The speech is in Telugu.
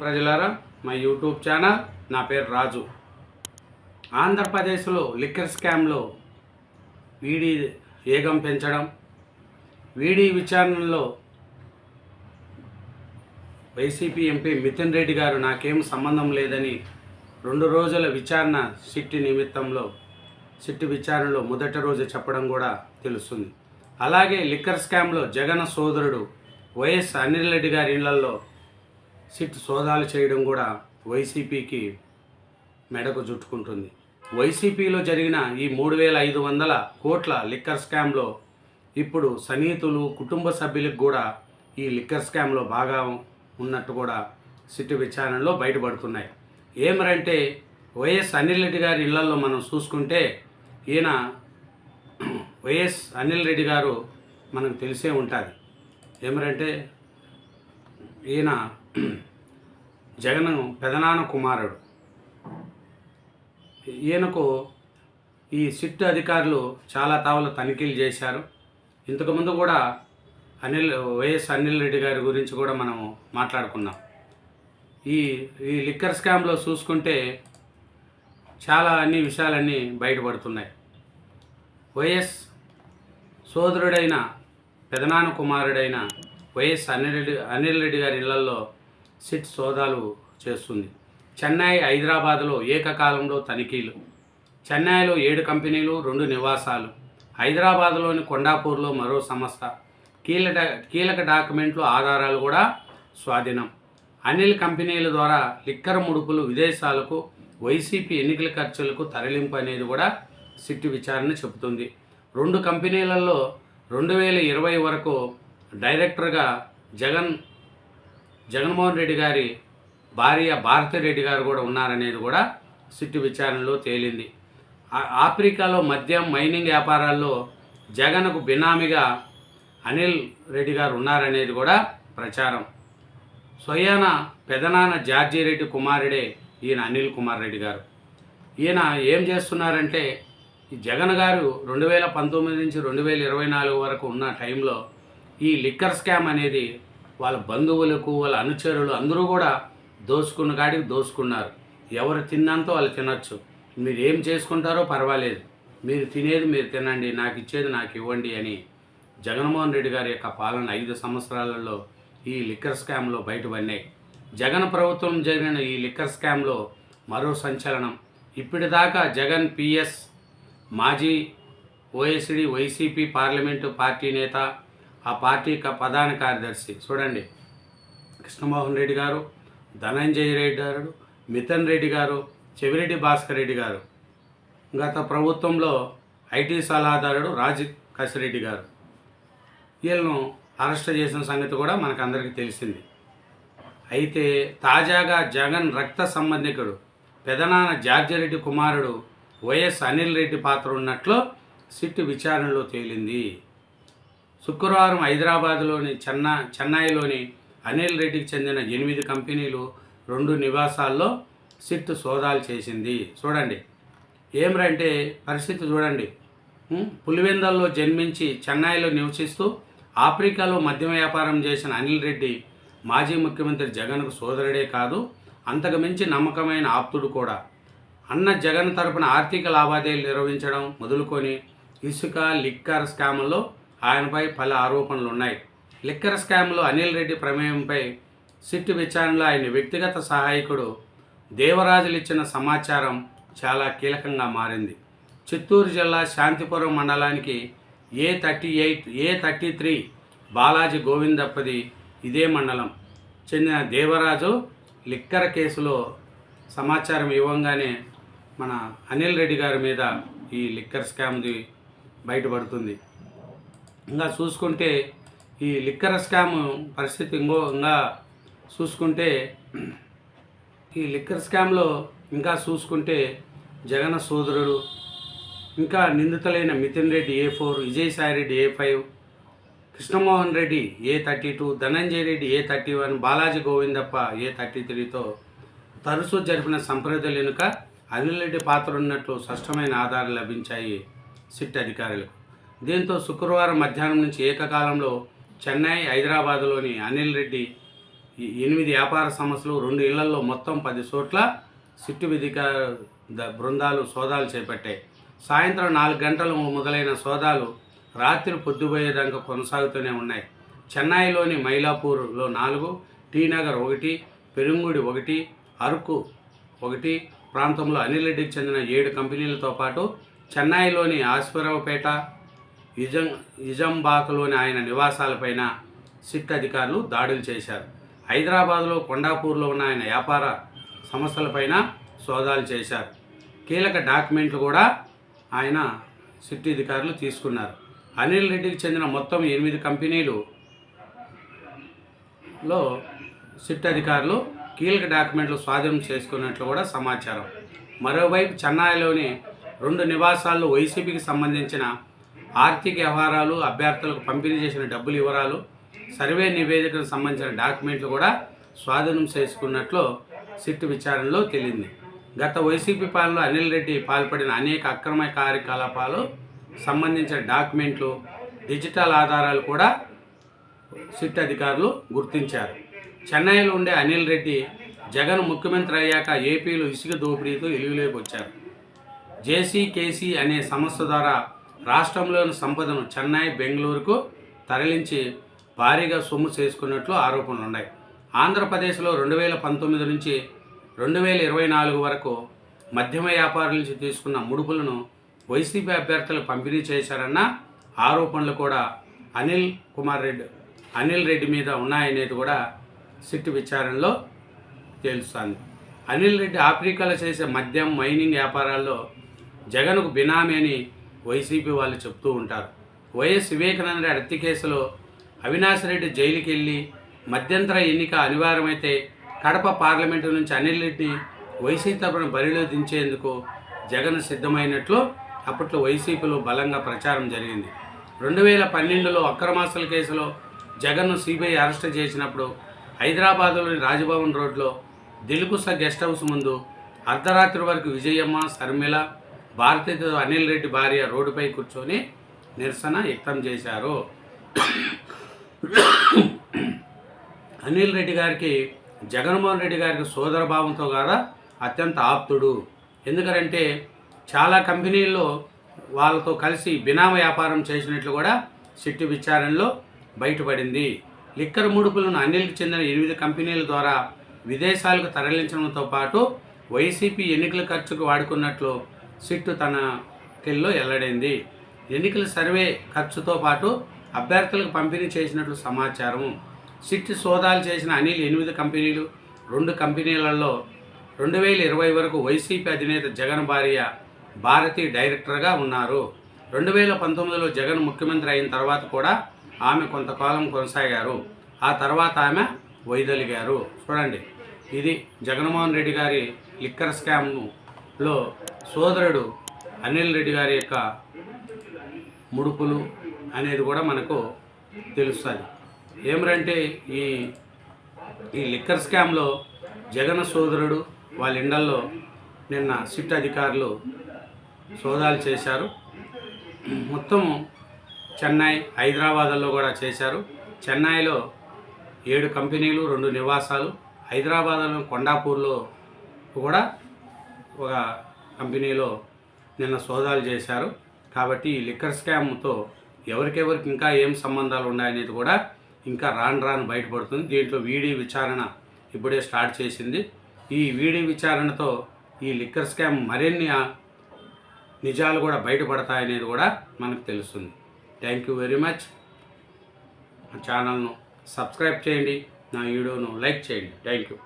ప్రజలారా మా యూట్యూబ్ ఛానల్ నా పేరు రాజు. ఆంధ్రప్రదేశ్లో లిక్కర్ స్కామ్లో వీడి వేగం పెంచడం వీడి విచారణలో వైసీపీ ఎంపీ మితిన్ రెడ్డి గారు నాకేం సంబంధం లేదని రెండు రోజుల విచారణ సిట్టి నిమిత్తంలో సిట్టి విచారణలో మొదటి రోజు చెప్పడం కూడా తెలుస్తుంది. అలాగే లిక్కర్ స్కామ్లో జగన్ సోదరుడు వైఎస్ అనిల్ రెడ్డి గారి ఇళ్ళలో సిట్ సోదాలు చేయడం కూడా వైసీపీకి మెడకు జుట్టుకుంటుంది వైసీపీలో జరిగిన ఈ మూడు వేల ఐదు వందల కోట్ల లిక్కర్ స్కామ్లో ఇప్పుడు సన్నిహితులు కుటుంబ సభ్యులకు కూడా ఈ లిక్కర్ స్కామ్లో బాగా ఉన్నట్టు కూడా సిట్టు విచారణలో బయటపడుతున్నాయి. ఏమరంటే వైఎస్ అనిల్ రెడ్డి గారి ఇళ్ళలో మనం చూసుకుంటే ఈయన వైఎస్ అనిల్ రెడ్డి గారు మనకు తెలిసే ఉంటుంది. ఏమరంటే ఈయన జగన్ పెదనాన్న కుమారుడు. ఈయనకు ఈ సిట్ అధికారులు చాలా తావలు తనిఖీలు చేశారు. ఇంతకుముందు కూడా అనిల్ వైఎస్ అనిల్ రెడ్డి గారి గురించి కూడా మనం మాట్లాడుకున్నాం. ఈ ఈ లిక్కర్ స్కామ్లో చూసుకుంటే చాలా అన్ని విషయాలన్నీ బయటపడుతున్నాయి. వైఎస్ సోదరుడైన పెదనాన్న కుమారుడైన వైఎస్ అనిల్ రెడ్డి అనిల్ రెడ్డి గారి ఇళ్ళలో సిట్ సోదాలు చేస్తుంది. చెన్నై హైదరాబాద్లో ఏకకాలంలో తనిఖీలు. చెన్నైలో ఏడు కంపెనీలు రెండు నివాసాలు. హైదరాబాద్లోని కొండాపూర్లో మరో సంస్థ. కీలక కీలక డాక్యుమెంట్లు ఆధారాలు కూడా స్వాధీనం. అనిల్ కంపెనీల ద్వారా లిక్కర్ ముడుపులు విదేశాలకు వైసీపీ ఎన్నికల ఖర్చులకు తరలింపు అనేది కూడా సిట్ విచారణ చెబుతుంది. రెండు కంపెనీలలో రెండు వేల ఇరవై వరకు డైరెక్టర్గా జగన్ జగన్మోహన్ రెడ్డి గారి భార్య భారతిరెడ్డి గారు కూడా ఉన్నారనేది కూడా సిట్టు విచారణలో తేలింది. ఆఫ్రికాలో మద్యం మైనింగ్ వ్యాపారాల్లో జగన్కు బినామీగా అనిల్ రెడ్డి గారు ఉన్నారనేది కూడా ప్రచారం. సొయాన పెదనాన్న జార్జి రెడ్డి కుమారుడే ఈయన అనిల్ కుమార్ రెడ్డి గారు. ఈయన ఏం చేస్తున్నారంటే జగన్ గారు రెండు వేల పంతొమ్మిది నుంచి రెండు వేల ఇరవై నాలుగు వరకు ఉన్న టైంలో ఈ లిక్కర్ స్కామ్ అనేది వాళ్ళ బంధువులకు వాళ్ళ అనుచరులు అందరూ కూడా దోసుకున్న కాడికి దోసుకున్నారు. ఎవరు తిన్నంత వాళ్ళు తినచ్చు. మీరు ఏం చేసుకుంటారో పర్వాలేదు. మీరు తినేది మీరు తినండి నాకు ఇచ్చేది నాకు ఇవ్వండి అని జగన్మోహన్ రెడ్డి గారి యొక్క పాలన ఐదు సంవత్సరాలలో ఈ లిక్కర్ స్కామ్లో బయటపడినాయి. జగన్ ప్రభుత్వం జరిగిన ఈ లిక్కర్ స్కామ్లో మరో సంచలనం. ఇప్పటిదాకా జగన్ పిఎస్ మాజీ ఓఎస్డి వైసీపీ పార్లమెంటు పార్టీ నేత ఆ పార్టీ యొక్క ప్రధాన కార్యదర్శి చూడండి. కృష్ణమోహన్ రెడ్డి గారు ధనంజయ రెడ్డి గారు మిథన్ రెడ్డి గారు చెవిరెడ్డి భాస్కర్ రెడ్డి గారు. గత ప్రభుత్వంలో ఐటీ సలహాదారుడు రాజ్ కసిరెడ్డి గారు. వీళ్ళను అరెస్ట్ చేసిన సంగతి కూడా మనకు అందరికీ తెలిసింది. అయితే తాజాగా జగన్ రక్త సంబంధికుడు పెదనాన్న జార్జిరెడ్డి కుమారుడు వైఎస్ అనిల్ రెడ్డి పాత్ర ఉన్నట్లు సిట్ విచారణలో తేలింది. శుక్రవారం హైదరాబాద్లోని చెన్న చెన్నైలోని అనిల్ రెడ్డికి చెందిన ఎనిమిది కంపెనీలు రెండు నివాసాల్లో సిట్ సోదాలు చేసింది. చూడండి. ఏమిరంటే పరిస్థితి చూడండి. పులివెందల్లో జన్మించి చెన్నైలో నివసిస్తూ ఆఫ్రికాలో మద్యం వ్యాపారం చేసిన అనిల్ రెడ్డి మాజీ ముఖ్యమంత్రి జగన్కు సోదరుడే కాదు అంతకుమించి నమ్మకమైన ఆప్తుడు కూడా. అన్న జగన్ తరపున ఆర్థిక లావాదేవీలు నిర్వహించడం మొదలుకొని ఇసుక లిక్కర్ స్కామ్లో ఆయనపై పలు ఆరోపణలు ఉన్నాయి లిక్కర్ స్కామ్లో అనిల్ రెడ్డి ప్రమేయంపై సిట్టు విచారణలో ఆయన వ్యక్తిగత సహాయకుడు దేవరాజులు ఇచ్చిన సమాచారం చాలా కీలకంగా మారింది. చిత్తూరు జిల్లా శాంతిపురం మండలానికి A thirty eight A thirty three Balaji గోవిందప్పది ఇదే మండలం. చెందిన దేవరాజు లిక్కర్ కేసులో సమాచారం ఇవ్వంగానే మన అనిల్ రెడ్డి గారి మీద ఈ లిక్కర్ స్కామ్ది బయటపడుతుంది. ఇంకా చూసుకుంటే ఈ లిక్కర్ స్కామ్ పరిస్థితి ఇంకో ఇంకా చూసుకుంటే ఈ లిక్కర్ స్కామ్లో ఇంకా చూసుకుంటే జగన్ సోదరుడు ఇంకా నిందితులైన Mithun Reddy A four Vijayasai Reddy A five Krishnamohan Reddy A thirty two Dhananjaya Reddy A thirty one Balaji Govindappa A thirty త్రీతో తరచూ జరిపిన సంప్రదింపులు వెనుక అనిల్ రెడ్డి పాత్ర ఉన్నట్లు స్పష్టమైన ఆధారాలు లభించాయి సిట్ అధికారులకు. దీంతో శుక్రవారం మధ్యాహ్నం నుంచి ఏకకాలంలో చెన్నై హైదరాబాదులోని అనిల్ రెడ్డి ఎనిమిది వ్యాపార సంస్థలు రెండు ఇళ్ళలో మొత్తం పది చోట్ల సిట్టు విధిక ద- బృందాలు సోదాలు చేపట్టాయి. సాయంత్రం నాలుగు గంటలు మొదలైన సోదాలు రాత్రి పొద్దుపోయేదాకా కొనసాగుతూనే ఉన్నాయి. చెన్నైలోని మైలాపూర్లో నాలుగు టీనగర్ ఒకటి పెరుంగుడి ఒకటి అరకు ఒకటి ప్రాంతంలో అనిల్ రెడ్డికి చెందిన ఏడు కంపెనీలతో పాటు చెన్నైలోని ఆశ్వరావుపేట ఇజం ఇజంబాక్లోని ఆయన నివాసాలపైన సిట్ అధికారులు దాడులు చేశారు. హైదరాబాద్లో కొండాపూర్లో ఉన్న ఆయన వ్యాపార సంస్థలపైన సోదాలు చేశారు. కీలక డాక్యుమెంట్లు కూడా ఆయన సిట్ అధికారులు తీసుకున్నారు. అనిల్ రెడ్డికి చెందిన మొత్తం ఎనిమిది కంపెనీలు లో సిట్ అధికారులు కీలక డాక్యుమెంట్లు స్వాధీనం చేసుకున్నట్లు కూడా సమాచారం. మరోవైపు చెన్నైలోని రెండు నివాసాల్లో వైసీపీకి సంబంధించిన ఆర్థిక వ్యవహారాలు అభ్యర్థులకు పంపిణీ చేసిన డబ్బుల వివరాలు సర్వే నివేదికకు సంబంధించిన డాక్యుమెంట్లు కూడా స్వాధీనం చేసుకున్నట్లు సిట్ విచారణలో తేలింది. గత వైసీపీ పాలనలో అనిల్ రెడ్డి పాల్పడిన అనేక అక్రమ కార్యకలాపాలు సంబంధించిన డాక్యుమెంట్లు డిజిటల్ ఆధారాలు కూడా సిట్ అధికారులు గుర్తించారు. చెన్నైలో ఉండే అనిల్ రెడ్డి జగన్ ముఖ్యమంత్రి అయ్యాక ఏపీలో ఇసుక దోపిడీతో వెలుగులోకి వచ్చారు. జేసీకేసీ అనే సంస్థ ద్వారా రాష్ట్రంలోని సంపదను చెన్నై బెంగళూరుకు తరలించి భారీగా సొమ్ము చేసుకున్నట్లు ఆరోపణలు ఉన్నాయి. ఆంధ్రప్రదేశ్లో రెండు వేల పంతొమ్మిది నుంచి రెండు వేల ఇరవై నాలుగు వరకు మధ్యమ వ్యాపారుల నుంచి తీసుకున్న ముడుపులను వైసీపీ అభ్యర్థులు పంపిణీ చేశారన్న ఆరోపణలు కూడా అనిల్ కుమార్ రెడ్డి అనిల్ రెడ్డి మీద ఉన్నాయనేది కూడా సిట్ విచారణలో తేలుస్తుంది. అనిల్ రెడ్డి ఆఫ్రికాలో చేసే మద్యం మైనింగ్ వ్యాపారాల్లో జగన్కు బినామీ అని వైసీపీ వాళ్ళు చెప్తూ ఉంటారు. వైఎస్ వివేకానంద రెడ్డి హత్య కేసులో అవినాష్ రెడ్డి జైలుకి వెళ్ళి మధ్యంతర ఎన్నిక అనివార్యమైతే కడప పార్లమెంటు నుంచి అనిల్ రెడ్డిని వైసీపీ తరపున బరిలో దించేందుకు జగన్ సిద్ధమైనట్లు అప్పట్లో వైసీపీలో బలంగా ప్రచారం జరిగింది. రెండు వేల పన్నెండులో అక్రమాస్తుల కేసులో జగన్ను సిబిఐ అరెస్ట్ చేసినప్పుడు హైదరాబాద్లోని రాజ్భవన్ రోడ్లో దిల్కుస గెస్ట్ హౌస్ ముందు అర్ధరాత్రి వరకు విజయమ్మ శర్మిల భారతీయ అనిల్ రెడ్డి భార్య రోడ్డుపై కూర్చొని నిరసన వ్యక్తం చేశారు. అనిల్ రెడ్డి గారికి జగన్మోహన్ రెడ్డి గారికి సోదరభావంతో కూడా కాదా? అత్యంత ఆప్తుడు. ఎందుకంటే చాలా కంపెనీల్లో వాళ్ళతో కలిసి బినామ వ్యాపారం చేసినట్లు కూడా సిట్టి విచారణలో బయటపడింది. లిక్కర్ ముడుపులను అనిల్కి చెందిన ఎనిమిది కంపెనీల ద్వారా విదేశాలకు తరలించడంతో పాటు వైసీపీ ఎన్నికల ఖర్చుకు వాడుకున్నట్లు సిట్టు తన కెల్లో వెల్లడైంది ఎన్నికల సర్వే ఖర్చుతో పాటు అభ్యర్థులకు పంపిణీ చేసినట్లు సమాచారం సిట్ సోదాలు చేసిన అనిల్ ఎనిమిది కంపెనీలు రెండు కంపెనీలలో రెండు వేల ఇరవై వరకు వైసీపీ అధినేత జగన్ భార్య భారతి డైరెక్టర్గా ఉన్నారు. రెండు వేల పంతొమ్మిదిలో జగన్ ముఖ్యమంత్రి అయిన తర్వాత కూడా ఆమె కొంతకాలం కొనసాగారు. ఆ తర్వాత ఆమె వైదొలిగారు. చూడండి ఇది జగన్మోహన్ రెడ్డి గారి లిక్కర్ స్కామ్ను లో సోదరుడు అనిల్ రెడ్డి గారి యొక్క ముడుపులు అనేది కూడా మనకు తెలుస్తుంది ఏమిటంటే ఈ ఈ లిక్కర్ స్కామ్లో జగన్ సోదరుడు వాళ్ళ ఇండల్లో నిన్న సిట్ అధికారులు సోదాలు చేశారు. మొత్తం చెన్నై హైదరాబాద్లో కూడా చేశారు. చెన్నైలో ఏడు కంపెనీలు రెండు నివాసాలు. హైదరాబాద్లో కొండాపూర్లో కూడా ఒక కంపెనీలో నిన్న సోదాలు చేశారు. కాబట్టి ఈ లిక్కర్ స్కామ్తో ఎవరికెవరికి ఇంకా ఏం సంబంధాలు ఉన్నాయనేది కూడా ఇంకా రాను రాను బయటపడుతుంది. దీంట్లో వీడి విచారణ ఇప్పుడే స్టార్ట్ చేసింది. ఈ వీడి విచారణతో ఈ లిక్కర్ స్కామ్ మరిన్ని నిజాలు కూడా బయటపడతాయనేది కూడా మనకు తెలుస్తుంది. Thank you very much. ఛానల్ను సబ్స్క్రైబ్ చేయండి. నా వీడియోను లైక్ చేయండి. Thank you.